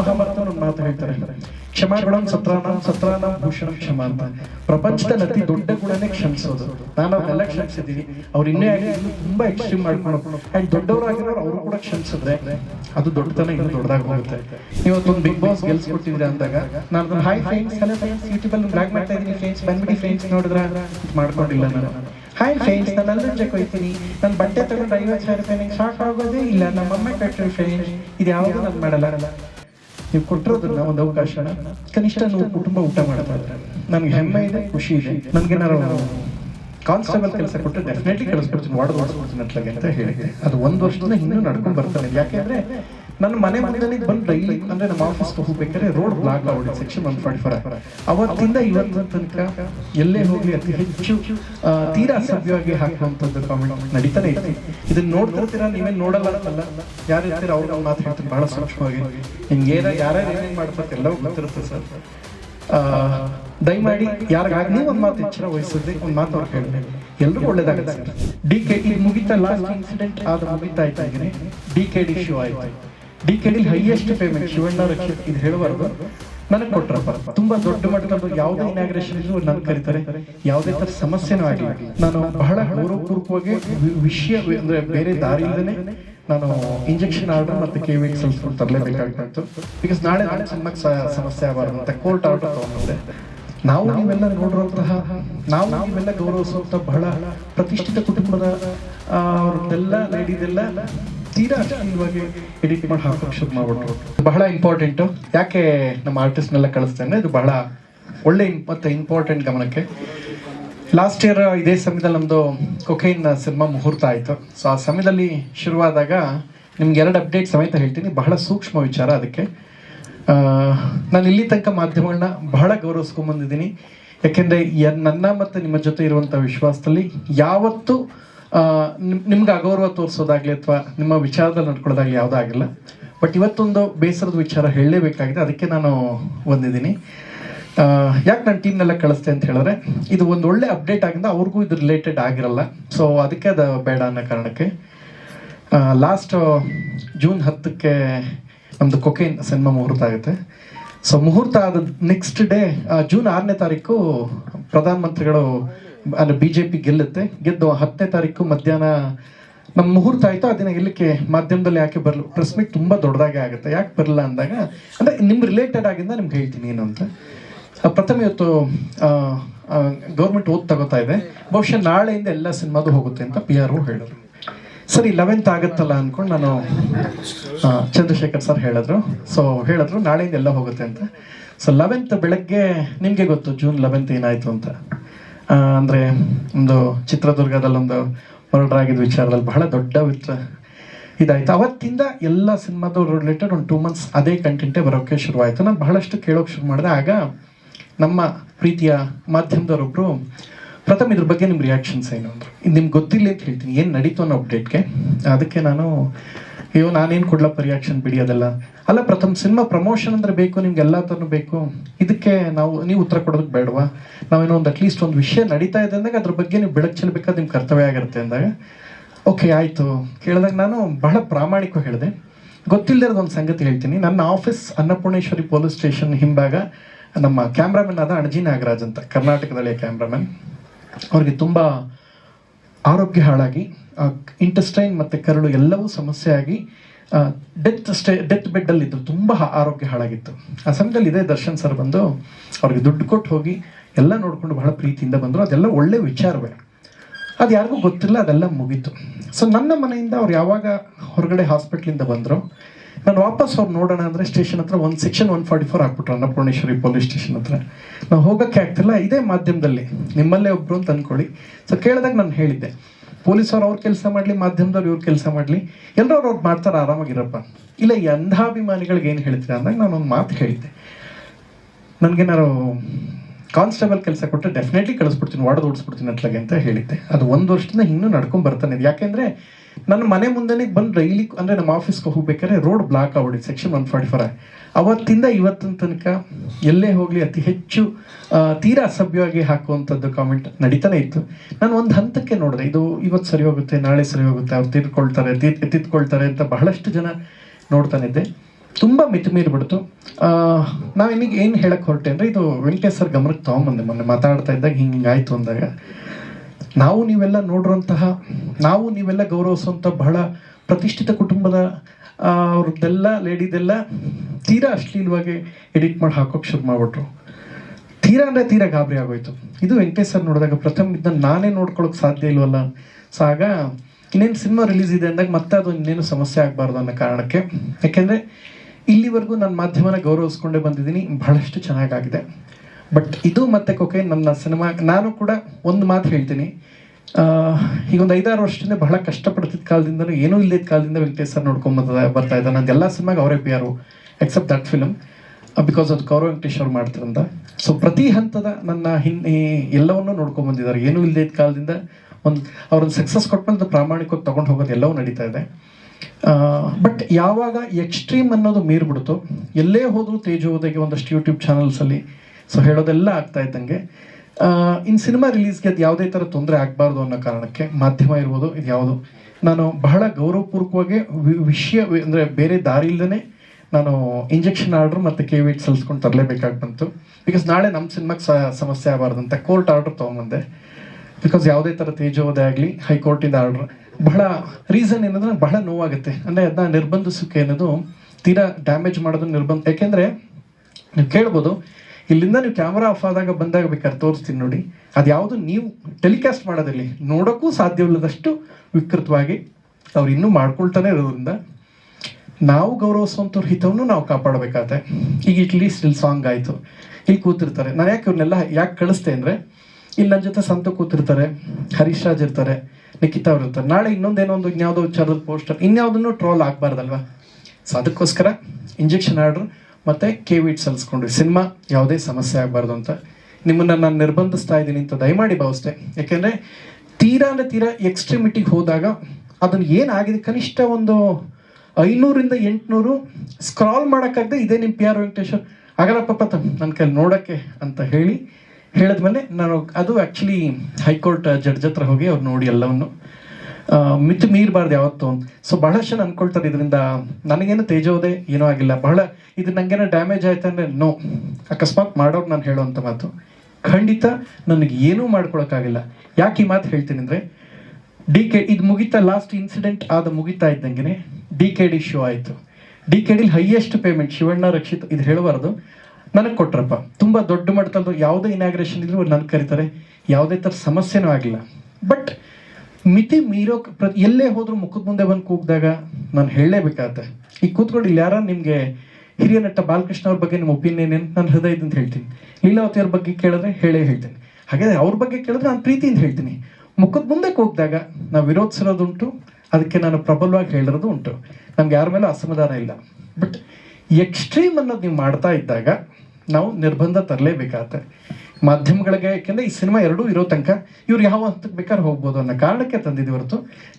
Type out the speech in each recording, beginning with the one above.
ಮಹಾಭಾರತ ಒಂದು ಮಾತು ಹೇಳ್ತಾರೆ. ಕ್ಷಮಾಗುಣಂ ಸತ್ರಾನಂ ಸತ್ರಾನಂ ಭೂಷಣ ಕ್ಷಮ ಅಂತ ಪ್ರಪಂಚದಲ್ಲಿ ಅತಿ ದೊಡ್ಡ ಗುಣನೇ ಕ್ಷಮಿಸೋದು. ನಾನು ಅವ್ರನ್ನೆಲ್ಲ ಕ್ಷಮಿಸಿದ್ದೀನಿ. ಅವ್ರು ಇನ್ನೇ ಆಗಿ ತುಂಬಾ ಎಕ್ಸ್ಟ್ರೀಮ್ ಮಾಡ್ಕೊಂಡು ಅಂಡ್ ದೊಡ್ಡವರಾಗಿರೋರು ಅವರು ಕೂಡ ಕ್ಷಮಿಸಿದ್ರೆ ಅದು ದೊಡ್ಡತನ ಇನ್ನೂ ದೊಡ್ಡದಾಗಿ ಹೋಗುತ್ತೆ ಇವತ್ತೊಂದು ಬಿಗ್ ಬಾಸ್ ಗೆಲ್ಸ್ಕೊಟ್ಟಿದ್ರೆ ಅಂದಾಗ ನಾನು hi friends hello friends YouTube ಅಲ್ಲಿ ಬ್ಲಾಗ್ ಮಾಡ್ತಾ ಇದ್ದೀನಿ ಫ್ರೆಂಡ್ಸ್ ಬಂದ್ಬಿಡಿ ಫ್ರೆಂಡ್ಸ್ ನೋಡಿದ್ರ? ಮಾಡ್ಕೊಂಡಿಲ್ಲ ನಾನು. ಹಾಯ್ ಫ್ರೆಂಡ್ಸ್ ನಾನು ಅಲ್ಲಂಜಕ್ಕೆ ಹೋಗ್ತೀನಿ. ನನ್ನ ಬಟ್ಟೆ ತಗೊಂಡು ಐವತ್ತು ಸಾವಿರ ರೂಪಾಯಿ ಶಾಕ್ ಆಗೋದೇ ಇಲ್ಲ. ನಮ್ಮ ಅಮ್ಮ ಕಟ್ಟರು ಫ್ರೆಂಡ್ಸ್ ಇದು ಯಾವಾಗ ನಾನು ಮಾಡಲ್ಲ? ನೀವು ಕೊಟ್ಟಿರೋದನ್ನ ಒಂದು ಅವಕಾಶನ ಕನಿಷ್ಠ ನೂರು ಕುಟುಂಬ ಊಟ ಮಾಡ್ತಾ ಇದ್ದಾರೆ ನನಗೆ ಹೆಮ್ಮೆ ಇದೆ, ಖುಷಿ ಇದೆ ನನಗೆ ನಾನು ಕಾನ್ಸ್ಟೇಬಲ್ ಕೆಲಸ ಕೊಟ್ಟರೆ ಡೆಫಿನೆಟ್ಲಿ ಕಳಿಸ್ಕೊಡ್ತೀನಿ ವಾರ್ಡ್ ಓಡಿಸ್ಕೊಡ್ತೀನಿ ಅಂತ ಹೇಳಿದೆ ಅದು ಒಂದು ವರ್ಷದಿಂದ ಇನ್ನೂ ನಡ್ಕೊಂಡು ಬರ್ತಾನೆ ಯಾಕೆಂದ್ರೆ ನನ್ನ ಮನೆ ಮುಂದೆ ಬಂದು ಅಂದ್ರೆ ನಮ್ಮ ಆಫೀಸ್ಗೆ ಹೋಗ್ಬೇಕಾದ್ರೆ ರೋಡ್ ಬ್ಲಾಕ್ ಆಗಿದೆ ಸೆಕ್ಷನ್ ಒನ್ ಫಾರ್ಟಿ ಫೋರ್ ಅವತ್ತಿಂದ ಇವತ್ತಿನ ತನಕ ಎಲ್ಲೇ ಹೋಗಲಿ ಅತಿ ಹೆಚ್ಚು ತೀರಾ ಸಭ್ಯವಾಗಿ ಹಾಕುವಂಥದ್ದು ಕಾಮೆಂಟ್ ನಡೀತಾನೆ ಇದೆ. ಇದನ್ನ ನೋಡ್ತಿರ್ತೀರಾ, ನೀವೇನು ನೋಡಲ್ಲ ಅಂತಲ್ಲ ಯಾರು ಇರ್ತೀರ ಅವ್ರು ಅವ್ರು ಮಾತು ಹೇಳ್ತೀನಿ ಬಹಳ ಸೂಕ್ಷ್ಮವಾಗಿ. ನಿಮ್ಗೆ ಏನ ಯಾರ್ಯಾರು ಏನೇನ್ ಮಾಡ್ತಾರೆ, ಎಲ್ಲವೂ ಗೊತ್ತಿರುತ್ತೆ ಸರ್. ದಯಮಾಡಿ ಯಾರಿಗಾಗಿ ನೀವು ಒಂದು ಮಾತು ಎಚ್ಚರ ವಹಿಸಿದ್ರೆ, ಒಂದು ಮಾತು ಅವ್ರು ಹೇಳಿದೆ ಎಲ್ರಿಗೂ ಒಳ್ಳೇದಾಗುತ್ತೆ ಡಿ ಕೆ ಡಿ ಮುಗಿತಾ ಲಾಸ್ಟ್ ಇನ್ಸಿಡೆಂಟ್ ಆದ ಮುಗಿತಾ ಇದ್ದಾಗೆ ಡಿ ಕೆ ಡಿ ಶೋ ಆಯ್ತು. D K D highest payment Shivanna Rakshit ಇದು ಹೇಳಬಾರ್ದು. ನನಗೆ ಕೊಟ್ರಪ್ಪ, ತುಂಬಾ ದೊಡ್ಡ ಮಟ್ಟದ ಯಾವುದೇ ಇನಾಗ್ರೇಷನ್ ಇದ್ರು ನನ್ ಕರೀತಾರೆ. ಯಾವುದೇ ತರ ಸಮಸ್ಯೆನೂ ಆಗಿಲ್ಲ ನಾನು ಬಹಳ ಗೌರವಪೂರ್ವಕವಾಗಿ ವಿಷಯ ಅಂದ್ರೆ ಬೇರೆ ದಾರಿ ಇಲ್ಲದೆ ನಾನು ಇಂಜೆಕ್ಷನ್ ಆರ್ಡರ್ ಮತ್ತೆ ಕೆ ವಿ ಸಲ್ಸ್ಕೊಂಡು ತರಲೇಬೇಕಾಗ್ತಿತ್ತು. ಬಿಕಾಸ್ ನಾಳೆ ನಾಳೆ ಸಿನಿಮಾಕ್ಕೆ ಸಮಸ್ಯೆ ಆಗಬಾರ್ದು ಅಂತ ಕೋರ್ಟ್ ಆರ್ಡರ್ ತಗೊಂಡ್ರೆ ನಾವು ನೀವೆಲ್ಲ ನೋಡಿರುವಂತಹ, ನಾವು ನೀವೆಲ್ಲ ಗೌರವಿಸುವಂತ ಬಹಳ ಪ್ರತಿಷ್ಠಿತ ಕುಟುಂಬದ ಅವ್ರದ್ದೆಲ್ಲ ಲೇಡಿದೆಲ್ಲ ತೀರಾ ಅಶ್ಲೀಲವಾಗಿ ಎಡಿಟ್ ಮಾಡಿ ಹಾಕೋಕ್ ಶುರು ಮಾಡ್ಬಿಟ್ರು. ಬಹಳ ಇಂಪಾರ್ಟೆಂಟ್ ಯಾಕೆ ನಮ್ಮ ಆರ್ಟಿಸ್ಟ್ನೆಲ್ಲ ಕಳಿಸ್ತೇನೆ ಇದು ಬಹಳ ಒಳ್ಳೆ ಮತ್ತೆ ಇಂಪಾರ್ಟೆಂಟ್ ಗಮನಕ್ಕೆ. ಲಾಸ್ಟ್ ಇಯರ್ ಇದೇ ಸಮಯದಲ್ಲಿ ನಮ್ಮದು ಕೊಕೈನ್ ಸಿನಿಮಾ ಮುಹೂರ್ತ ಆಯಿತು. ಸೊ ಆ ಸಮಯದಲ್ಲಿ ಶುರುವಾದಾಗ ನಿಮ್ಗೆ ಎರಡು ಅಪ್ಡೇಟ್ ಸಮೇತ ಹೇಳ್ತೀನಿ. ಬಹಳ ಸೂಕ್ಷ್ಮ ವಿಚಾರ ಅದಕ್ಕೆ. ನಾನು ಇಲ್ಲಿ ತನಕ ಮಾಧ್ಯಮಗಳನ್ನ ಬಹಳ ಗೌರವಿಸ್ಕೊಂಬಂದಿದ್ದೀನಿ ಯಾಕೆಂದರೆ ನನ್ನ ಮತ್ತು ನಿಮ್ಮ ಜೊತೆ ಇರುವಂಥ ವಿಶ್ವಾಸದಲ್ಲಿ ಯಾವತ್ತೂ ನಿಮ್ಗೆ ಅಗೌರವ ತೋರಿಸೋದಾಗ್ಲಿ ಅಥವಾ ನಿಮ್ಮ ವಿಚಾರದಲ್ಲಿ ನಡ್ಕೊಳ್ಳೋದಾಗ್ಲಿ ಯಾವುದೂ ಆಗಿಲ್ಲ. ಬಟ್ ಇವತ್ತೊಂದು ಬೇಸರದ ವಿಚಾರ ಹೇಳಲೇಬೇಕಾಗಿದೆ. ಅದಕ್ಕೆ ನಾನು ಬಂದಿದ್ದೀನಿ. ಯಾಕೆ ನಾನು ಟೀಮ್ನೆಲ್ಲ ಕಳಿಸ್ತೆ ಅಂತ ಹೇಳಿದ್ರೆ, ಇದು ಒಂದು ಒಳ್ಳೆ ಅಪ್ಡೇಟ್ ಆಗಿಂದ ಅವ್ರಿಗೂ ಇದು ರಿಲೇಟೆಡ್ ಆಗಿರಲ್ಲ. ಸೊ ಅದಕ್ಕೆ ಅದು ಬೇಡ ಅನ್ನೋ ಕಾರಣಕ್ಕೆ ಲಾಸ್ಟ್ ಜೂನ್ ಹತ್ತಕ್ಕೆ ನಮ್ಮದು ಕೊಕೈನ್ ಸಿನಿಮಾ ಮುಹೂರ್ತ ಆಗುತ್ತೆ. ಸೊ ಮುಹೂರ್ತ ಆದ ನೆಕ್ಸ್ಟ್ ಡೇ ಜೂನ್ ಆರನೇ ತಾರೀಕು ಪ್ರಧಾನಮಂತ್ರಿಗಳು ಅಂದರೆ ಬಿ ಜೆ ಪಿ ಗೆಲ್ಲುತ್ತೆ, ಗೆದ್ದು ಹತ್ತನೇ ತಾರೀಕು ಮಧ್ಯಾಹ್ನ, ನಮ್ಮ ಮುಹೂರ್ತ ಆಯ್ತು ಅದನ್ನ ಗೆಲ್ಲಕ್ಕೆ ಮಾಧ್ಯಮದಲ್ಲಿ ಯಾಕೆ ಬರಲು ಪ್ರೆಸ್ ಮೀಟ್ ತುಂಬಾ ದೊಡ್ಡದಾಗೆ ಆಗುತ್ತೆ. ಯಾಕೆ ಬರಲ್ಲ ಅಂದಾಗ, ಅಂದ್ರೆ ನಿಮ್ ರಿಲೇಟೆಡ್ ಆಗಿಂದ ನಿಮ್ಗೆ ಹೇಳ್ತೀನಿ ಏನು ಅಂತ. ಪ್ರಥಮ ಇವತ್ತು ಗೌರ್ಮೆಂಟ್ ಓದ್ ತಗೋತಾ ಇದೆ. ಬಹುಶಃ ನಾಳೆಯಿಂದ ಎಲ್ಲ ಸಿನಿಮಾದು ಹೋಗುತ್ತೆ ಅಂತ ಪಿ ಆರ್ ಹೇಳಿದ್ರು. ಸರಿ ಲೆವೆಂತ್ ಆಗುತ್ತಲ್ಲ ಅನ್ಕೊಂಡು ನಾನು ಚಂದ್ರಶೇಖರ್ ಸರ್ ಹೇಳಿದ್ರು. ಸೊ ಹೇಳಿದ್ರು, ನಾಳೆಯಿಂದ ಎಲ್ಲ ಹೋಗುತ್ತೆ ಅಂತ. ಸೊ ಲೆವೆಂತ್ ಬೆಳಗ್ಗೆ, ನಿಮಗೆ ಗೊತ್ತು ಜೂನ್ ಲೆವೆಂತ್ ಏನಾಯ್ತು ಅಂತ. ಅಂದ್ರೆ ಒಂದು ಚಿತ್ರದುರ್ಗದಲ್ಲೊಂದು ಮರ್ಡರ್ ಆಗಿದ್ದ ವಿಚಾರದಲ್ಲಿ ಬಹಳ ದೊಡ್ಡ ವಿಚಾರ ಇದಾಯ್ತು. ಅವತ್ತಿಂದ ಎಲ್ಲ ಸಿನಿಮಾದ ರಿಲೇಟೆಡ್ ಒಂದು ಟೂ ಮಂತ್ಸ್ ಅದೇ ಕಂಟೆಂಟೇ ಬರೋಕ್ಕೆ ಶುರುವಾಯಿತು. ನಾನು ಬಹಳಷ್ಟು ಕೇಳೋಕೆ ಶುರು ಮಾಡಿದೆ. ಆಗ ನಮ್ಮ ಪ್ರೀತಿಯ ಮಾಧ್ಯಮದವರೊಬ್ರು, ಪ್ರಥಮ ಇದ್ರ ಬಗ್ಗೆ ನಿಮ್ಮ ರಿಯಾಕ್ಷನ್ಸ್ ಏನು? ಅಂದರು. ನಿಮ್ಗೆ ಗೊತ್ತಿಲ್ಲ ಅಂತ ಹೇಳ್ತೀನಿ. ಏನು ನಡೀತು ಅನ್ನೋ ಅಪ್ಡೇಟ್ಗೆ ಅದಕ್ಕೆ ನಾನು ಅಯ್ಯೋ, ನಾನೇನು ಕೊಡ್ಲಪ್ಪ ರಿಯಾಕ್ಷನ್ ಬಿಡಿ ಅದೆಲ್ಲ? ಅಲ್ಲ, ಪ್ರಥಮ ಸಿನಿಮಾ ಪ್ರಮೋಷನ್ ಅಂದ್ರೆ ಬೇಕು, ನಿಮ್ಗೆ ಎಲ್ಲ ಥರನೂ ಬೇಕು. ಇದಕ್ಕೆ ನಾವು, ನೀವು ಉತ್ತರ ಕೊಡೋದಕ್ಕೆ ಬೇಡವಾ? ನಾವೇನೋ ಒಂದು ಅಟ್ಲೀಸ್ಟ್ ಒಂದು ವಿಷಯ ನಡೀತಾ ಇದೆ ಅಂದಾಗ ಅದ್ರ ಬಗ್ಗೆ ನೀವು ಬೆಳಕು ಚೆಲ್ಲಬೇಕಾದ್ರೆ ನಿಮ್ಮ ಕರ್ತವ್ಯ ಆಗಿರುತ್ತೆ ಅಂದಾಗ. ಓಕೆ ಆಯಿತು. ಕೇಳಿದಾಗ ನಾನು ಬಹಳ ಪ್ರಾಮಾಣಿಕವಾಗಿ ಹೇಳಿದೆ. ಗೊತ್ತಿಲ್ಲದಿರೋದು ಒಂದು ಸಂಗತಿ ಹೇಳ್ತೀನಿ. ನನ್ನ ಆಫೀಸ್ ಅನ್ನಪೂರ್ಣೇಶ್ವರಿ ಪೊಲೀಸ್ ಸ್ಟೇಷನ್ ಹಿಂಭಾಗ ನಮ್ಮ ಕ್ಯಾಮ್ರಾಮನ್ ಆದ ಅಣಜಿ ನಾಗರಾಜ್ ಅಂತ ಕರ್ನಾಟಕದಲ್ಲಿ ಕ್ಯಾಮ್ರಾಮನ್ ಅವ್ರಿಗೆ ತುಂಬ ಆರೋಗ್ಯ ಹಾಳಾಗಿ ಇಂಟೆಸ್ಟೈನ್ ಮತ್ತು ಕರಳು ಎಲ್ಲವೂ ಸಮಸ್ಯೆ ಆಗಿ ಡೆತ್ ಸ್ಟೇ ಡೆತ್ ಬೆಡ್ಡಲ್ಲಿ ಇದ್ರು ತುಂಬ ಆರೋಗ್ಯ ಹಾಳಾಗಿತ್ತು. ಆ ಸಮಯದಲ್ಲಿ ಇದೇ ದರ್ಶನ್ ಸರ್ ಬಂದು ಅವ್ರಿಗೆ ದುಡ್ಡು ಕೊಟ್ಟು ಹೋಗಿ ಎಲ್ಲ ನೋಡಿಕೊಂಡು ಬಹಳ ಪ್ರೀತಿಯಿಂದ ಬಂದರು. ಅದೆಲ್ಲ ಒಳ್ಳೆ ವಿಚಾರವೇ. ಅದು ಯಾರಿಗೂ ಗೊತ್ತಿಲ್ಲ, ಅದೆಲ್ಲ ಮುಗೀತು. ಸೊ ನನ್ನ ಮನೆಯಿಂದ ಅವ್ರು ಯಾವಾಗ ಹೊರಗಡೆ ಹಾಸ್ಪಿಟ್ಲಿಂದ ಬಂದರು ನಾನು ವಾಪಸ್ ಅವ್ರು ನೋಡೋಣ ಅಂದರೆ ಸ್ಟೇಷನ್ ಹತ್ರ ಒಂದು ಸೆಕ್ಷನ್ ಒನ್ ಫಾರ್ಟಿ ಫೋರ್ ಹಾಕ್ಬಿಟ್ರು ಅನ್ನಪೂರ್ಣೇಶ್ವರಿ ಪೊಲೀಸ್ ಸ್ಟೇಷನ್ ಹತ್ರ. ನಾವು ಹೋಗೋಕ್ಕೆ ಆಗ್ತಿಲ್ಲ, ಇದೇ ಮಾಧ್ಯಮದಲ್ಲಿ. ನಿಮ್ಮಲ್ಲೇ ಒಬ್ಬರು ಅಂತ ಅಂದ್ಕೊಳ್ಳಿ ಸೊ ಕೇಳಿದಾಗ ನಾನು ಹೇಳಿದ್ದೆ. ಪೊಲೀಸವ್ರು ಅವ್ರ ಕೆಲಸ ಮಾಡಲಿ, ಮಾಧ್ಯಮದವ್ರು ಇವ್ರ ಕೆಲಸ ಮಾಡಲಿ. ಎಲ್ಲರೂ ಅವ್ರು ಅವ್ರು ಮಾಡ್ತಾರೆ, ಆರಾಮಾಗಿರಪ್ಪ. ಇಲ್ಲ, ಈ ಅಂಧಾಭಿಮಾನಿಗಳಿಗೆ ಏನು ಹೇಳ್ತೀರಾ ಅಂದಾಗ ನಾನು ಒಂದು ಮಾತು ಹೇಳಿದ್ದೆ. ನನಗೇನಾರು ಕಾನ್ಸ್ಟೇಬಲ್ ಕೆಲಸ ಕೊಟ್ಟರೆ ಡೆಫಿನೆಟ್ಲಿ ಕಳಿಸ್ಬಿಡ್ತೀನಿ ವಾರ್ಡ್ ಓಡಿಸ್ಬಿಡ್ತೀನಿ ಅಟ್ಲಾಗೆ ಅಂತ ಹೇಳಿದ್ದೆ. ಅದು ಒಂದು ವರ್ಷದಿಂದ ಇನ್ನೂ ನಡ್ಕೊಂಡು ಬರ್ತಾನೆ ಯಾಕೆಂದರೆ ನನ್ನ ಮನೆ ಮುಂದೆನೆ ಬಂದು ರೈಲಿ ಅಂದರೆ ನಮ್ಮ ಆಫೀಸ್ಗೆ ಹೋಗ್ಬೇಕಾದ್ರೆ ರೋಡ್ ಬ್ಲಾಕ್ ಆಗ್ಬಿಡಿ ಸೆಕ್ಷನ್ ಒನ್ ಫಾರ್ಟಿ ಫೋರ್ ಅವತ್ತಿಂದ ಇವತ್ತಿನ ತನಕ ಎಲ್ಲೇ ಹೋಗಲಿ ಅತಿ ಹೆಚ್ಚು ತೀರಾ ಅಸಭ್ಯವಾಗಿ ಹಾಕುವಂಥದ್ದು ಕಾಮೆಂಟ್ ನಡೀತಾನೆ ಇತ್ತು. ನಾನು ಒಂದು ಹಂತಕ್ಕೆ ನೋಡಿದೆ, ಇದು ಇವತ್ತು ಸರಿ ಹೋಗುತ್ತೆ, ನಾಳೆ ಸರಿ ಹೋಗುತ್ತೆ, ಅವ್ರು ತಿದ್ಕೊಳ್ತಾರೆ, ತಿದ್- ತಿದ್ಕೊಳ್ತಾರೆ ಅಂತ ಬಹಳಷ್ಟು ಜನ ನೋಡ್ತಾನಿದ್ದೆ ತುಂಬ ಮಿತಿ ಮೀರಿಬಿಡ್ತು ನಾವು ಇನ್ನೀಗ ಏನು ಹೇಳಕ್ಕೆ ಹೊರಟೆ ಅಂದರೆ ಇದು ವೆಂಕಟೇಶ್ ಸರ್ ಗಮನಕ್ಕೆ ತೊಗೊಂಬಂದೆ ಮೊನ್ನೆ ಮಾತಾಡ್ತಾ ಇದ್ದಾಗ ಹಿಂಗೆ ಹಿಂಗೆ ಆಯಿತು ಅಂದಾಗ. ನಾವು ನೀವೆಲ್ಲ ನೋಡಿರುವಂತಹ ನಾವು ನೀವೆಲ್ಲ ಗೌರವಿಸುವಂಥ ಬಹಳ ಪ್ರತಿಷ್ಠಿತ ಕುಟುಂಬದ ಅವ್ರದ್ದೆಲ್ಲ, ಲೇಡಿದೆಲ್ಲ ತೀರಾ ಅಶ್ಲೀಲವಾಗಿ ಎಡಿಟ್ ಮಾಡಿ ಹಾಕೋಕೆ ಶುರು ಮಾಡಿಬಿಟ್ರು. ತೀರಾ ಅಂದರೆ ತೀರಾ ಗಾಬರಿ ಆಗೋಯ್ತು. ಇದು ವೆಂಕಟೇಶ್ ಸರ್ ನೋಡಿದಾಗ ಪ್ರಥಮ ಇದನ್ನ ನಾನೇ ನೋಡ್ಕೊಳಕ್ ಸಾಧ್ಯ ಇಲ್ವಲ್ಲ. ಸೊ ಆಗ ಇನ್ನೇನು ಸಿನಿಮಾ ರಿಲೀಸ್ ಇದೆ ಅಂದಾಗ ಮತ್ತೆ ಅದು ಇನ್ನೇನು ಸಮಸ್ಯೆ ಆಗಬಾರ್ದು ಅನ್ನೋ ಕಾರಣಕ್ಕೆ. ಯಾಕೆಂದರೆ ಇಲ್ಲಿವರೆಗೂ ನನ್ನ ಮಾಧ್ಯಮನ ಗೌರವಿಸ್ಕೊಂಡೇ ಬಂದಿದ್ದೀನಿ. ಬಹಳಷ್ಟು ಚೆನ್ನಾಗಾಗಿದೆ. ಬಟ್ ಇದು ಮತ್ತೆ ಕೊಕೆ, ನನ್ನ ಸಿನಿಮಾ, ನಾನು ಕೂಡ ಒಂದು ಮಾತು ಹೇಳ್ತೀನಿ. ಈಗ ಒಂದು ಐದಾರು ವರ್ಷದಿಂದ ಬಹಳ ಕಷ್ಟಪಡ್ತಿದ್ದ ಕಾಲದಿಂದ ಏನೂ ಇಲ್ಲದ ಕಾಲದಿಂದ ವೆಂಕಟೇಶ್ ಸರ್ ನೋಡ್ಕೊಂಡ್ ಬರ್ತಾ ಇದ್ದ. ನಂದು ಎಲ್ಲ ಸಿನಿಮಾಗೆ ಅವರೇ ಪಿ ಆರು ಎಕ್ಸೆಪ್ಟ್ ದಟ್ ಫಿಲಮ್ ಬಿಕಾಸ್ ಅದು ಗೌರವ ವೆಂಕಟೇಶ್ ಅವ್ರು ಮಾಡ್ತಿರಂತ ಸೊ ಪ್ರತಿ ಹಂತದ ನನ್ನ ಹಿನ್ನೆ, ಎಲ್ಲವನ್ನು ನೋಡ್ಕೊಂಡ್ ಬಂದಿದ್ದಾರೆ. ಏನೂ ಇಲ್ಲದ ಕಾಲದಿಂದ ಒಂದು ಅವ್ರನ್ನ ಸಕ್ಸಸ್ ಕೊಟ್ಮೇಲೆ ಪ್ರಾಮಾಣಿಕವಾಗಿ ತಗೊಂಡು ಹೋಗೋದು ಎಲ್ಲವೂ ನಡೀತಾ ಇದೆ. ಬಟ್ ಯಾವಾಗ ಎಕ್ಸ್ಟ್ರೀಮ್ ಅನ್ನೋದು ಮೀರ್ಬಿಡ್ತು, ಎಲ್ಲೇ ಹೋದರೂ ತೇಜೋದಗೆ ಒಂದಷ್ಟು ಯೂಟ್ಯೂಬ್ ಚಾನಲ್ಸಲ್ಲಿ ಸೊ ಹೇಳೋದೆಲ್ಲ ಆಗ್ತಾ ಇದ್ದಂಗೆ. ಇನ್ನು ಸಿನಿಮಾ ರಿಲೀಸ್ಗೆ ಅದು ಯಾವುದೇ ಥರ ತೊಂದರೆ ಆಗಬಾರ್ದು ಅನ್ನೋ ಕಾರಣಕ್ಕೆ ಮಾಧ್ಯಮ ಇರ್ಬೋದು, ಇದು ಯಾವುದು. ನಾನು ಬಹಳ ಗೌರವಪೂರ್ವಕವಾಗಿ ವಿ- ವಿಷಯ ಅಂದರೆ ಬೇರೆ ದಾರಿ ಇಲ್ಲದೇ ನಾನು ಇಂಜೆಕ್ಷನ್ ಆರ್ಡ್ರ್ ಮತ್ತು ಕೆ ವಿಟ್ ಸಲ್ಸ್ಕೊಂಡು ತರಲೇಬೇಕಾಗಿ ಬಂತು. ಬಿಕಾಸ್ ನಾಳೆ ನಮ್ಮ ಸಿನಿಮಾಗೆ ಸಮಸ್ಯೆ ಆಗಬಾರ್ದು ಅಂತ ಕೋರ್ಟ್ ಆರ್ಡ್ರ್ ತೊಗೊಂಬಂದೆ. ಬಿಕಾಸ್ ಯಾವುದೇ ಥರ ತೇಜೋದೇ ಆಗಲಿ, ಹೈಕೋರ್ಟಿಂದ ಆರ್ಡರ್ ಬಹಳ ರೀಸನ್ ಏನಂದ್ರೆ ಬಹಳ ನೋವಾಗುತ್ತೆ. ಅಂದರೆ ಅದನ್ನ ನಿರ್ಬಂಧಿಸೋಕೆ ಅನ್ನೋದು ತೀರಾ ಡ್ಯಾಮೇಜ್ ಮಾಡೋದು ನಿರ್ಬಂಧ ಯಾಕೆಂದರೆ ನೀವು ಕೇಳ್ಬೋದು, ಇಲ್ಲಿಂದ ನೀವು ಕ್ಯಾಮ್ರಾ ಆಫ್ ಆದಾಗ ಬಂದಾಗ ಬೇಕಾದ್ರೆ ತೋರಿಸ್ತೀನಿ ನೋಡಿ. ಅದು ಯಾವುದು ನೀವು ಟೆಲಿಕಾಸ್ಟ್ ಮಾಡೋದಿಲ್ಲ ನೋಡೋಕ್ಕೂ ಸಾಧ್ಯವಿಲ್ಲದಷ್ಟು ವಿಕೃತವಾಗಿ ಅವ್ರು ಇನ್ನೂ ಮಾಡ್ಕೊಳ್ತಾನೆ ಇರೋದ್ರಿಂದ ನಾವು ಗೌರವಿಸುವಂಥವ್ರ ಹಿತವನ್ನು ನಾವು ಕಾಪಾಡಬೇಕಾಗತ್ತೆ. ಈಗ ಇಟ್ಲಿ ಇಲ್ಲಿ ಸಾಂಗ್ ಆಯಿತು. ಇಲ್ಲಿ ಕೂತಿರ್ತಾರೆ. ನಾನು ಯಾಕೆ ಇವ್ರನ್ನೆಲ್ಲ ಯಾಕೆ ಕಳಿಸ್ತೆ ಅಂದರೆ, ಇಲ್ಲಿ ನನ್ನ ಜೊತೆ ಸಂತ ಕೂತಿರ್ತಾರೆ, ಹರೀಶ್ ರಾಜ್ ಇರ್ತಾರೆ. ನಿಖಿತಾ ಅವ್ರು ಇರ್ತಾರೆ ನಾಳೆ ಇನ್ನೊಂದೇನೋ ಒಂದು ಇನ್ಯಾವುದೋ ವಿಚಾರದ ಪೋಸ್ಟರ್ ಇನ್ಯಾವುದನ್ನು ಟ್ರೋಲ್ ಆಗಬಾರ್ದಲ್ವಾ? ಸೊ ಅದಕ್ಕೋಸ್ಕರ ಇಂಜೆಕ್ಷನ್ ಆರ್ಡ್ರ್ ಮತ್ತು ಕೆ ವಿಟ್ ಸಲ್ಲಿಸ್ಕೊಂಡ್ವಿ ಸಿನಿಮಾ ಯಾವುದೇ ಸಮಸ್ಯೆ ಆಗಬಾರ್ದು ಅಂತ. ನಿಮ್ಮನ್ನು ನಾನು ನಿರ್ಬಂಧಿಸ್ತಾ ಇದ್ದೀನಿ ಅಂತ ದಯಮಾಡಿ ಭಾವಿಸ್ದೆ. ಯಾಕೆಂದರೆ ತೀರಾ ಅಂದರೆ ತೀರಾ ಎಕ್ಸ್ಟ್ರಿಮಿಟಿಗೆ ಹೋದಾಗ ಅದನ್ನು ಏನಾಗಿದೆ ಕನಿಷ್ಠ ಒಂದು ಐನೂರಿಂದ ಎಂಟುನೂರು ಸ್ಕ್ರಾಲ್ ಮಾಡೋಕ್ಕಾಗದೆ ಇದೇ ನಿಮ್ಮ ಪಿ ಆರ್ ವೆಂಕಟೇಶ್ವರ್ ಆಗಲ್ಲ ಪಾಪ ನನ್ನ ಕೈಲಿ ನೋಡೋಕ್ಕೆ ಅಂತ ಹೇಳಿ ಹೇಳಿದ್ಮೇಲೆ ನಾನು ಅದು ಆ್ಯಕ್ಚುಲಿ ಹೈಕೋರ್ಟ್ ಜಡ್ಜ್ ಹತ್ರ ಹೋಗಿ ಅವ್ರು ನೋಡಿ ಎಲ್ಲವನ್ನು. ಮಿತಿ ಮೀರಬಾರ್ದು ಯಾವತ್ತು ಸೊ ಬಹಳಷ್ಟು ಜನ ಅನ್ಕೊಳ್ತಾರೆ ಇದರಿಂದ. ನನಗೇನು ತೇಜೋದೆ ಏನೂ ಆಗಿಲ್ಲ. ಬಹಳ ಇದು ನನಗೇನೋ ಡ್ಯಾಮೇಜ್ ಆಯ್ತು ಅಂದರೆ ನೋ ಅಕಸ್ಮಾತ್ ಮಾಡೋರು ನಾನು ಹೇಳುವಂಥ ಮಾತು. ಖಂಡಿತ ನನಗೆ ಏನೂ ಮಾಡ್ಕೊಳಕ್ಕಾಗಿಲ್ಲ. ಯಾಕೆ ಈ ಮಾತು ಹೇಳ್ತೀನಿ ಅಂದರೆ ಡಿ ಕೆ ಇದು ಮುಗಿತಾ ಲಾಸ್ಟ್ ಇನ್ಸಿಡೆಂಟ್ ಆದ ಮುಗಿತಾ ಇದ್ದಂಗೆ ಡಿ ಕೆ ಡಿ ಶೋ ಆಯಿತು. D K ಡಿಲಿ highest payment Shivanna Rakshit ಇದು ಹೇಳಬಾರ್ದು. ನನಗೆ ಕೊಟ್ರಪ್ಪ. ತುಂಬ ದೊಡ್ಡ ಮಟ್ಟದಲ್ಲಿ ಯಾವುದೇ ಇನಾಗ್ರೇಷನ್ ಇದ್ರೂ ನನಗೆ ಕರೀತಾರೆ. ಯಾವುದೇ ಥರ ಸಮಸ್ಯೆನೂ ಆಗಿಲ್ಲ. ಬಟ್ ಮಿತಿ ಮೀರೋ ಪ್ರ ಎಲ್ಲೇ ಹೋದರೂ ಮುಖದ ಮುಂದೆ ಬಂದು ಕೂಗಿದಾಗ ನಾನು ಹೇಳಲೇಬೇಕಾಗತ್ತೆ. ಈಗ ಕೂತ್ಕೊಂಡು ಇಲ್ಲಿ ಯಾರ ನಿಮಗೆ ಹಿರಿಯ ನಟ ಬಾಲಕೃಷ್ಣ ಅವ್ರ ಬಗ್ಗೆ ನಿಮ್ಮ ಒಪಿನಿಯನ್ ಏನು? ನಾನು ಹೃದಯದಿಂದ ಹೇಳ್ತೀನಿ. ಲೀಲಾವತಿ ಅವ್ರ ಬಗ್ಗೆ ಕೇಳಿದ್ರೆ ಹೇಳೇ ಹೇಳ್ತೀನಿ. ಹಾಗಾದ್ರೆ ಅವ್ರ ಬಗ್ಗೆ ಕೇಳಿದ್ರೆ ನಾನು ಪ್ರೀತಿಯಿಂದ ಹೇಳ್ತೀನಿ. ಮುಖದ ಮುಂದೆ ಕೂಗಿದಾಗ ನಾವು ವಿರೋಧಿಸಿರೋದುಂಟು ಅದಕ್ಕೆ ನಾನು ಪ್ರಬಲವಾಗಿ ಹೇಳಿರೋದು ಉಂಟು. ನಮ್ಗೆ ಯಾರ ಮೇಲೆ ಅಸಮಾಧಾನ ಇಲ್ಲ. ಬಟ್ ಎಕ್ಸ್ಟ್ರೀಮ್ ಅನ್ನೋದು ನೀವು ಮಾಡ್ತಾ ಇದ್ದಾಗ ನಾವು ನಿರ್ಬಂಧ ತರಲೇಬೇಕಾಗತ್ತೆ. ಮಾಧ್ಯಮಗಳಿಗೆ, ಯಾಕೆಂದ್ರೆ ಈ ಸಿನಿಮಾ ಎರಡೂ ಇರೋ ತನಕ ಇವ್ರು ಯಾವ ಹಂತಕ್ಕೆ ಬೇಕಾದ್ರೆ ಹೋಗ್ಬೋದು ಅನ್ನೋ ಕಾರಣಕ್ಕೆ ತಂದಿದ್ದು ಹೊರತು.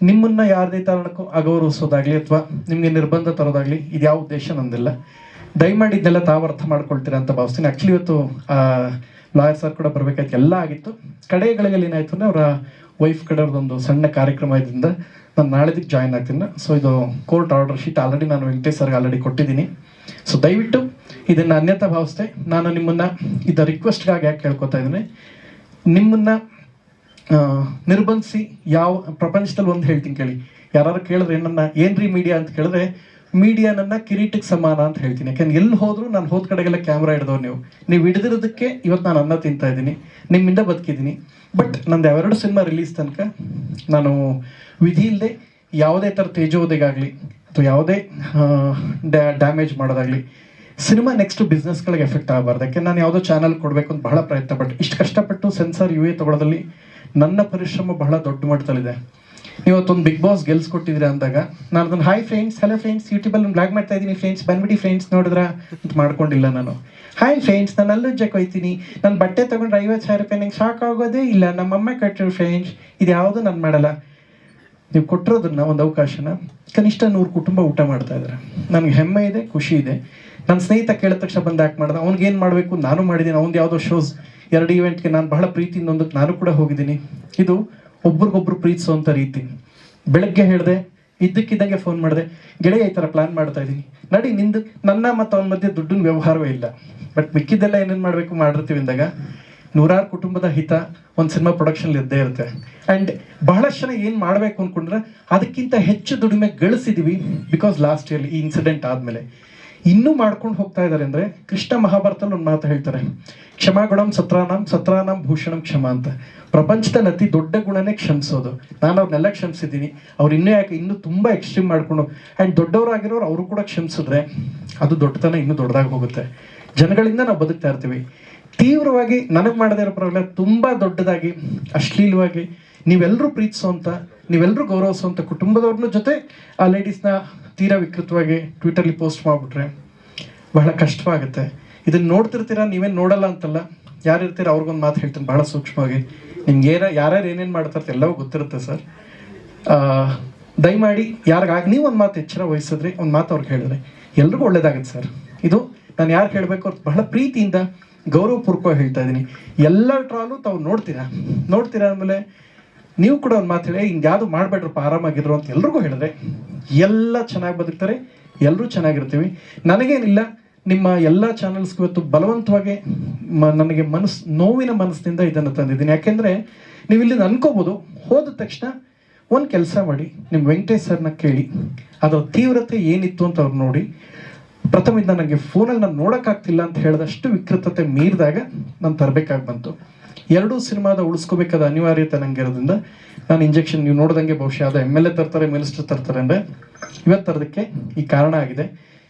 ನಿಮ್ಮನ್ನ ಯಾರದೇ ಕಾರಣಕ್ಕೂ ಅಗೌರವಿಸೋದಾಗ್ಲಿ ಅಥವಾ ನಿಮಗೆ ನಿರ್ಬಂಧ ತರೋದಾಗ್ಲಿ ಇದು ಯಾವ ಉದ್ದೇಶ ನಂದಿಲ್ಲ. ದಯಮಾಡಿ ಇದನ್ನೆಲ್ಲ ತಾವು ಅರ್ಥ ಮಾಡ್ಕೊಳ್ತೀರಾ ಅಂತ ಭಾವಿಸ್ತೀನಿ. ಆ್ಯಕ್ಚುಲಿ ಇವತ್ತು ಲಾಯರ್ ಸರ್ ಕೂಡ ಬರಬೇಕಾಯ್ತು. ಎಲ್ಲ ಆಗಿತ್ತು. ಕಡೆಗಳಲ್ಲಿ ಏನಾಯ್ತು ಅಂದ್ರೆ ಅವರ ವೈಫ್ ಕಡೆಯವ್ರದ್ದೊಂದು ಸಣ್ಣ ಕಾರ್ಯಕ್ರಮ ಇದರಿಂದ ನಾನು ನಾಳೆದಕ್ಕೆ ಜಾಯ್ನ್ ಆಗ್ತೀನಿ. ಸೊ ಇದು ಕೋರ್ಟ್ ಆರ್ಡರ್ ಶೀಟ್ ಆಲ್ರೆಡಿ ನಾನು ವೆಂಕಟೇಶ್ ಸರ್ಗೆ ಆಲ್ರೆಡಿ ಕೊಟ್ಟಿದ್ದೀನಿ. ಸೊ ದಯವಿಟ್ಟು ಇದನ್ನು ಅನ್ಯತಾ ಭಾವಿಸ್ತೆ ನಾನು ನಿಮ್ಮನ್ನು ಇದ ರಿಕ್ವೆಸ್ಟ್ಗಾಗಿ ಯಾಕೆ ಕೇಳ್ಕೊತಾ ಇದ್ದೀನಿ. ನಿಮ್ಮನ್ನು ನಿರ್ಬಂಧಿಸಿ ಯಾವ, ಪ್ರಪಂಚದಲ್ಲಿ ಒಂದು ಹೇಳ್ತೀನಿ ಕೇಳಿ. ಯಾರು ಕೇಳಿದ್ರೆ ಏನನ್ನ ಏನ್ರಿ ಮೀಡಿಯಾ ಅಂತ ಕೇಳಿದ್ರೆ ಮೀಡಿಯಾ ನನ್ನ ಕಿರೀಟಕ್ಕೆ ಸಮಾನ ಅಂತ ಹೇಳ್ತೀನಿ. ಯಾಕಂದ್ರೆ ಎಲ್ಲಿ ಹೋದ್ರು ನಾನು ಹೋದ ಕಡೆಗೆಲ್ಲ ಕ್ಯಾಮ್ರಾ ಹಿಡಿದವ್ರು ನೀವು. ನೀವು ಹಿಡಿದಿರೋದಕ್ಕೆ ಇವತ್ತು ನಾನು ಅನ್ನ ತಿಂತಾ ಇದ್ದೀನಿ. ನಿಮ್ಮಿಂದ ಬದುಕಿದ್ದೀನಿ. ಬಟ್ ನಂದು ಯಾವೆರಡು ಸಿನಿಮಾ ರಿಲೀಸ್ ತನಕ ನಾನು ವಿಧಿ ಇಲ್ಲದೆ ಯಾವುದೇ ಥರ ತೇಜೋವಧೆಗಾಗಲಿ ಅಥವಾ ಯಾವುದೇ ಡ್ಯಾಮೇಜ್ ಮಾಡೋದಾಗಲಿ ಸಿನಿಮಾ ನೆಕ್ಸ್ಟ್ ಬಿಸ್ನೆಸ್ಗಳಿಗೆ ಎಫೆಕ್ಟ್ ಆಗಬಾರ್ದು. ಯಾಕೆ, ನಾನು ಯಾವುದೋ ಚಾನಲ್ ಕೊಡಬೇಕು ಅಂತ ಬಹಳ ಪ್ರಯತ್ನ ಪಟ್ಟು ಇಷ್ಟು ಕಷ್ಟಪಟ್ಟು ಸೆನ್ಸಾರ್ ಯು ಎ ತಗೊಳ್ಳೋದಲ್ಲಿ ನನ್ನ ಪರಿಶ್ರಮ ಬಹಳ ದೊಡ್ಡ ಮಟ್ಟದಲ್ಲಿದೆ. ಇವತ್ತೊಂದು ಬಿಗ್ ಬಾಸ್ ಗೆಲ್ಸ್ಕೊಟ್ಟಿದ್ರೆ ಅಂದಾಗ, ನಾನು ಅದನ್ನು ಹಾಯ್ ಫ್ರೆಂಡ್ಸ್ ಹಲೋ ಫ್ರೆಂಡ್ಸ್ ಯೂಟ್ಯೂಬಲ್ಲಿ ಬ್ಲಾಗ್ ಮಾಡ್ತಾ ಇದ್ದೀನಿ ಫ್ರೆಂಡ್ಸ್ ಬಂದ್ಬಿಡಿ ಫ್ರೆಂಡ್ಸ್ ನೋಡಿದ್ರ? ಅಂತ ಮಾಡ್ಕೊಂಡಿಲ್ಲ ನಾನು. ಹಾಯ್ ಫ್ರೆಂಡ್ಸ್ ನಾನು ಜಕ್ ಹೋಯ್ತೀನಿ. ನಾನು ಬಟ್ಟೆ ತೊಗೊಂಡ್ರೆ ಐವತ್ತು ಸಾವಿರ ರೂಪಾಯಿ ನಂಗೆ ಶಾಕ್ ಆಗೋದೇ ಇಲ್ಲ. ನಮ್ಮಮ್ಮ ಕಟ್ಟಿರೋ ಫ್ರೆಂಡ್ಸ್ ಇದು ಯಾವುದು ನಾನು ಮಾಡಲ್ಲ. ನೀವು ಕೊಟ್ಟಿರೋದನ್ನ ಒಂದು ಅವಕಾಶನ ಕನಿಷ್ಠ ನೂರು ಕುಟುಂಬ ಊಟ ಮಾಡ್ತಾ ಇದ್ದಾರೆ ನನಗೆ ಹೆಮ್ಮೆ ಇದೆ, ಖುಷಿ ಇದೆ. ನನ್ನ ಸ್ನೇಹಿತ ಕೇಳಿದ ತಕ್ಷಣ ಬಂದು ಯಾಕೆ ಮಾಡ್ದೆ, ಅವ್ನಿಗೆ ಏನು ಮಾಡಬೇಕು? ನಾನು ಮಾಡಿದ್ದೀನಿ ಅವ್ನು ಯಾವುದೋ ಶೋಸ್ ಎರಡು ಇವೆಂಟ್ಗೆ ನಾನು ಬಹಳ ಪ್ರೀತಿಯಿಂದ ಒಂದಕ್ಕೆ ನಾನು ಕೂಡ ಹೋಗಿದ್ದೀನಿ. ಇದು ಒಬ್ರಿಗೊಬ್ರು ಪ್ರೀತಿಸುವಂಥ ರೀತಿ. ಬೆಳಗ್ಗೆ ಹೇಳಿದೆ, ಇದ್ದಕ್ಕಿದ್ದಂಗೆ ಫೋನ್ ಮಾಡಿದೆ, ಗೆಳೆಯ, ಈ ಥರ ಪ್ಲಾನ್ ಮಾಡ್ತಾ ಇದ್ದೀನಿ ನಡಿ, ನಿಂದು, ನನ್ನ ಮತ್ತು ಅವನ ಮಧ್ಯೆ ದುಡ್ಡಿನ ವ್ಯವಹಾರವೇ ಇಲ್ಲ. ಬಟ್ ಮಿಕ್ಕಿದ್ದೆಲ್ಲ ಏನೇನು ಮಾಡಬೇಕು? ಮಾಡಿರ್ತೀವಿ ಅಂದಾಗ ನೂರಾರು ಕುಟುಂಬದ ಹಿತ ಒಂದು ಸಿನಿಮಾ ಪ್ರೊಡಕ್ಷನ್ ಇದ್ದೇ ಇರುತ್ತೆ. ಆ್ಯಂಡ್ ಬಹಳಷ್ಟು ಜನ ಏನು ಮಾಡಬೇಕು ಅಂದ್ಕೊಂಡ್ರೆ ಅದಕ್ಕಿಂತ ಹೆಚ್ಚು ದುಡಿಮೆ ಗಳಿಸಿದೀವಿ ಬಿಕಾಸ್ ಲಾಸ್ಟ್ ಇಯರ್ ಈ ಇನ್ಸಿಡೆಂಟ್ ಆದಮೇಲೆ. ಇನ್ನೂ ಮಾಡ್ಕೊಂಡು ಹೋಗ್ತಾ ಇದ್ದಾರೆ ಅಂದ್ರೆ ಕೃಷ್ಣ ಮಹಾಭಾರತದಲ್ಲಿ ಒಂದು ಮಾತು ಹೇಳ್ತಾರೆ. ಕ್ಷಮಾಗುಣಂ ಸತ್ರಾನಂ ಸತ್ರಾನಂ ಭೂಷಣಂ ಕ್ಷಮ ಅಂತ. ಪ್ರಪಂಚದಲ್ಲಿ ಅತಿ ದೊಡ್ಡ ಗುಣನೇ ಕ್ಷಮಿಸೋದು. ನಾನು ಅವ್ರನ್ನೆಲ್ಲ ಕ್ಷಮಿಸಿದ್ದೀನಿ. ಅವ್ರು ಇನ್ನೂ ಯಾಕೆ ಇನ್ನೂ ತುಂಬಾ ಎಕ್ಸ್ಟ್ರೀಮ್ ಮಾಡ್ಕೊಂಡು ಆ್ಯಂಡ್ ದೊಡ್ಡವರಾಗಿರೋರು ಅವರು ಕೂಡ ಕ್ಷಮಿಸಿದ್ರೆ ಅದು ದೊಡ್ಡತನ ಇನ್ನೂ ದೊಡ್ಡದಾಗಿ ಹೋಗುತ್ತೆ. ಜನಗಳಿಂದ ನಾವು ಬದುಕ್ತಾ ಇರ್ತೀವಿ. ತೀವ್ರವಾಗಿ ನನಗೆ ಮಾಡದೇ ಇರೋ ಪ್ರಾಬ್ಲಮ್ ತುಂಬಾ ದೊಡ್ಡದಾಗಿ, ಅಶ್ಲೀಲವಾಗಿ. ನೀವೆಲ್ಲರೂ ಪ್ರೀತಿಸುವಂತ ನೀವೆಲ್ಲರೂ ಗೌರವಿಸುವಂತ ಕುಟುಂಬದವ್ರನ್ನ ಜೊತೆ ಆ ಲೇಡೀಸ್ನ ತೀರಾ ವಿಕೃತವಾಗಿ ಟ್ವಿಟರ್ಲಿ ಪೋಸ್ಟ್ ಮಾಡಿಬಿಟ್ರೆ ಬಹಳ ಕಷ್ಟವಾಗುತ್ತೆ. ಇದನ್ನ ನೋಡ್ತಿರ್ತೀರಾ, ನೀವೇನು ನೋಡಲ್ಲ ಅಂತಲ್ಲ. ಯಾರು ಇರ್ತೀರ, ಅವ್ರಿಗೊಂದು ಮಾತು ಹೇಳ್ತೀನಿ, ಬಹಳ ಸೂಕ್ಷ್ಮವಾಗಿ. ನಿಮ್ಗೆ ಏನ, ಯಾರ್ಯಾರು ಏನೇನು ಮಾಡ್ತಾರೆ ಎಲ್ಲವೂ ಗೊತ್ತಿರುತ್ತೆ ಸರ್. ದಯಮಾಡಿ ಯಾರಿಗಾಗ ನೀವು ಒಂದು ಮಾತು ಎಚ್ಚರ ವಹಿಸಿದ್ರಿ ಒಂದು ಮಾತು ಅವ್ರಿಗೆ ಹೇಳಿದ್ರೆ ಎಲ್ರಿಗೂ ಒಳ್ಳೇದಾಗುತ್ತೆ ಸರ್. ಇದು ನಾನು ಯಾರು ಹೇಳಬೇಕು ಅವ್ರು ಬಹಳ ಪ್ರೀತಿಯಿಂದ ಗೌರವಪೂರ್ವಕವಾಗಿ ಹೇಳ್ತಾ ಇದ್ದೀನಿ. ಎಲ್ಲ ಟ್ರಾಲು ತಾವು ನೋಡ್ತೀರಾ? ನೋಡ್ತೀರಾ ಆಮೇಲೆ ನೀವು ಕೂಡ ಒಂದು ಮಾತು ಹೇಳಿ, ಹಿಂಗೆ ಯಾವುದು ಮಾಡಬೇಡ್ರಪ್ಪ, ಆರಾಮಾಗಿದ್ರು ಅಂತ ಎಲ್ರಿಗೂ ಹೇಳಿದ್ರೆ. ಎಲ್ಲ ಚೆನ್ನಾಗಿ ಬದುಕ್ತಾರೆ ಎಲ್ಲರೂ ಚೆನ್ನಾಗಿರ್ತೀವಿ. ನನಗೇನಿಲ್ಲ, ನಿಮ್ಮ ಎಲ್ಲ ಚಾನೆಲ್ಸ್ಗೂ ಇವತ್ತು ಬಲವಂತವಾಗಿ ಮ- ನನಗೆ ಮನಸ್ಸು, ನೋವಿನ ಮನಸ್ಸಿನಿಂದ ಇದನ್ನು ತಂದಿದ್ದೀನಿ. ಯಾಕೆಂದರೆ ನೀವು ಇಲ್ಲಿ ಅನ್ಕೋಬಹುದು ಹೋದ ತಕ್ಷಣ ಒಂದು ಕೆಲಸ ಮಾಡಿ ನಿಮ್ಮ ವೆಂಕಟೇಶ್ ಸರ್ನ ಕೇಳಿ, ಅದರ ತೀವ್ರತೆ ಏನಿತ್ತು ಅಂತ ಅವ್ರು ನೋಡಿ ಪ್ರಥಮದಿಂದ ನನಗೆ ಫೋನಲ್ಲಿ ನಾನು ನೋಡೋಕ್ಕಾಗ್ತಿಲ್ಲ ಅಂತ ಹೇಳಿದಷ್ಟು ವಿಕೃತತೆ ಮೀರಿದಾಗ ನಾನು ತರಬೇಕಾಗಿ ಬಂತು. ಎರಡೂ ಸಿನಿಮಾದ ಉಳಿಸ್ಕೋಬೇಕಾದ ಅನಿವಾರ್ಯತೆ ನನಗೆ ಇರೋದ್ರಿಂದ ನಾನು ಇಂಜೆಕ್ಷನ್ ನೀವು ನೋಡಿದಂಗೆ ಬಹುಶಃ ಅದು ಎಂ ಎಲ್ ಎ ತರ್ತಾರೆ ಮಿನಿಸ್ಟರ್ ತರ್ತಾರೆ ಅಂದರೆ ಇವತ್ತು ತರೋದಕ್ಕೆ ಈ ಕಾರಣ ಆಗಿದೆ.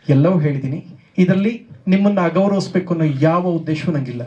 ಎಲ್ಲವೂ ಹೇಳಿದ್ದೀನಿ ಇದರಲ್ಲಿ ನಿಮ್ಮನ್ನು ಅಗೌರವಿಸ್ಬೇಕು ಅನ್ನೋ ಯಾವ ಉದ್ದೇಶವೂ ನನಗಿಲ್ಲ